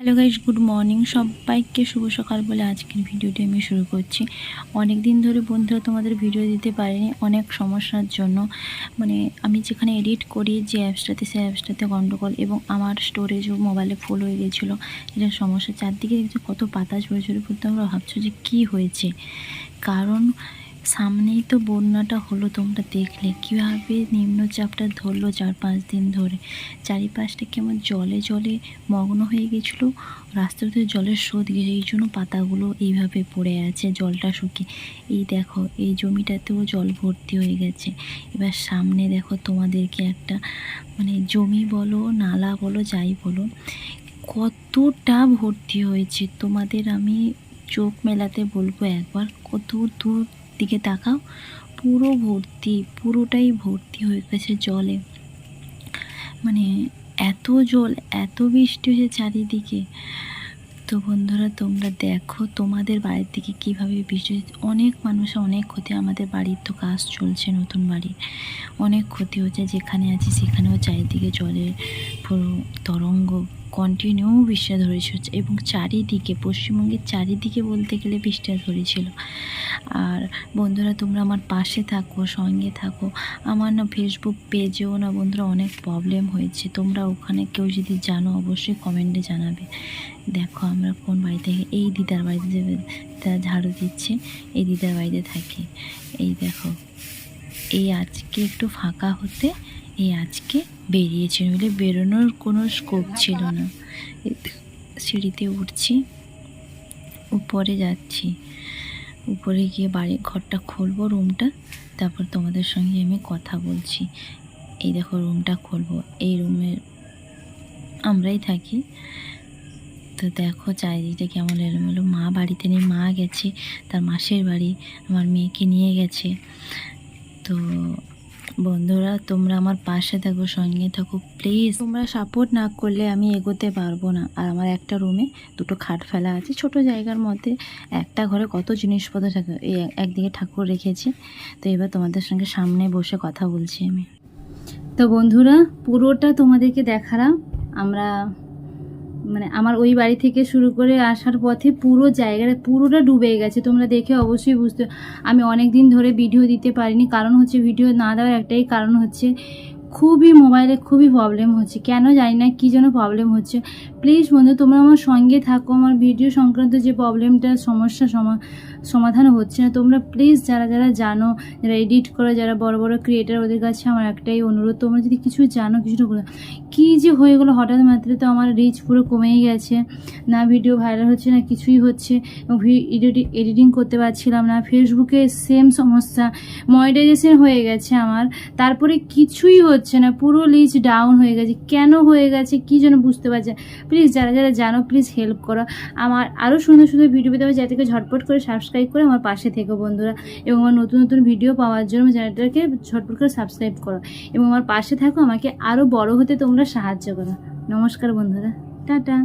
Hello guys good morning. সবাইকে শুভ সকাল বলে আজকের ভিডিওটি আমি শুরু করছি। অনেক দিন ধরে বন্ধুরা তোমাদের ভিডিও দিতে পারিনি, অনেক সমস্যার জন্য। মানে আমি যেখানে এডিট করি যে অ্যাপসটাতে, সেই অ্যাপসটাতে গণ্ডগোল এবং আমার স্টোরেজও মোবাইলে ফুল হয়ে গেছিল। এটা সমস্যা। চারদিকে দেখছি কত পাতা ঝরে ঝরে পড়তে আমরা ভাবছ যে কী হয়েছে? কারণ সামনেই তো বন্যাটা হলো, তোমরা দেখলে। কীভাবে নিম্নচাপটা ধরলো চার পাঁচ দিন ধরে। চারিপাশটা কেমন জলে জলে মগ্ন হয়ে গেছিল। রাস্তাতে জলের স্রোত এই জন্য পাতাগুলো এইভাবে পড়ে আছে, জলটা শুকিয়ে। এই দেখো, এই জমিটাতেও জল ভর্তি হয়ে গেছে। এবার সামনে দেখো তোমাদেরকে একটা মানে জমি বলো, নালা বলো, যাই বলো, কতটা ভর্তি হয়েছে। তোমাদের আমি চোখ মেলাতে বলব একবার, কত দূর দিকে তাকাও। পুরো ভর্তি, পুরোটাই ভর্তি হয়ে গেছে জলে। মানে এত জল, এত বৃষ্টি হয়েছে চারিদিকে। তো বন্ধুরা, তোমরা দেখো তোমাদের বাড়ির দিকে কীভাবে বৃষ্টি। অনেক মানুষের অনেক ক্ষতি, আমাদের বাড়ির তো কাজ চলছে নতুন বাড়ির অনেক ক্ষতি হচ্ছে, যেখানে আছি সেখানেও চারিদিকে জলের তরঙ্গ কন্টিনিউ বৃষ্টি ধরেছে এবং চারিদিকে, পশ্চিমবঙ্গের চারিদিকে বলতে গেলে বৃষ্টি ধরেছিল। আর বন্ধুরা, তোমরা আমার পাশে থাকো, সঙ্গে থাকো। আমার না ফেসবুক পেজেও না বন্ধুরা অনেক প্রবলেম হয়েছে। তোমরা ওখানে কেউ যদি জানো, অবশ্যই কমেন্টে জানাবে। দেখো, আমরা কোন বাড়ি থেকে? এই দিদার বাড়িতে যে ঝাড়ু দিচ্ছে, এই দিদার বাড়িতে থাকি। এই দেখো, এই আজকে একটু ফাঁকা হতে এই আজকে বেরিয়েছে নইলে বেরোনোর কোনো স্কোপ ছিল না। সিঁড়িতে উঠছি, উপরে যাচ্ছি। উপরে গিয়ে বাড়ি, ঘরটা খুলবো রুমটা তারপর তোমাদের সঙ্গে আমি কথা বলছি। এই দেখো রুমটা খুলবো, এই রুমে আমরাই থাকি। তো দেখো চারিদিকটা কেমন এলোমেলো। মা বাড়িতে নেই, মা গেছে, তার মাসের বাড়ি, আমার মেয়েকে নিয়ে গেছে। তো বন্ধুরা, তোমরা আমার পাশে থাকো, সঙ্গে থাকো প্লিজ তোমরা সাপোর্ট না করলে আমি এগোতে পারব না। আর আমার একটা রুমে দুটো খাট ফেলা আছে, ছোট জায়গার মধ্যে একটা ঘরে কত জিনিসপত্র থাকে এই একদিকে ঠাকুর রেখেছি। তো এবার তোমাদের সঙ্গে সামনে বসে কথা বলছি আমি। তো বন্ধুরা, পুরোটা তোমাদেরকে দেখালাম। আমরা মানে আমার ওই বাড়ি থেকে শুরু করে আসার পথে পুরো জায়গাটা পুরোটা ডুবে গেছে। তোমরা দেখে অবশ্যই বুঝতে আমি অনেক দিন ধরে ভিডিও দিতে পারিনি। কারণ হচ্ছে ভিডিও না দেওয়ার একটাই কারণ হচ্ছে খুবই মোবাইলে খুবই প্রবলেম হচ্ছে। কেন জানি না কী যেন প্রবলেম হচ্ছে। প্লিজ বন্ধু, তোমরা আমার সঙ্গে থাকো। আমার ভিডিও সংক্রান্ত যে প্রবলেমটা সমস্যা সমা সমাধান হচ্ছে না, তোমরা প্লিজ যারা যারা জানো, যারা এডিট করে, যারা বড় বড় ক্রিয়েটার ওদের কাছে আমার একটাই অনুরোধ, তোমরা যদি কিছু জানো, কিছুটা কী যে হয়ে গেলো হঠাৎ মাত্রে তো আমার রিচ পুরো কমেই গেছে। না ভিডিও ভাইরাল হচ্ছে, না কিছুই হচ্ছে। এডিটিং করতে পারছিলাম না। ফেসবুকে সেম সমস্যা। মনিটাইজেশন হয়ে গেছে আমার। তারপরে কিছুই হচ্ছে না। পুরো লিচ ডাউন হয়ে গেছে। কেন হয়ে গেছে? কী যেন বুঝতে পারছে প্লিজ যারা যারা জানো প্লিজ হেল্প করো। আমার আরও সুন্দর সুন্দর ভিডিও পেতে হবে। করে ঝটপট করে সাবস্ক্রাইব করে আমার পাশে থেকো বন্ধুরা। এবং আমার নতুন নতুন ভিডিও পাওয়ার জন্য চ্যানেলটাকে ঝটপট করে সাবস্ক্রাইব করো। এবং আমার পাশে থাকো। আমাকে আরও বড় হতে তোমরা সাহায্য করো। নমস্কার বন্ধুরা। টাটা।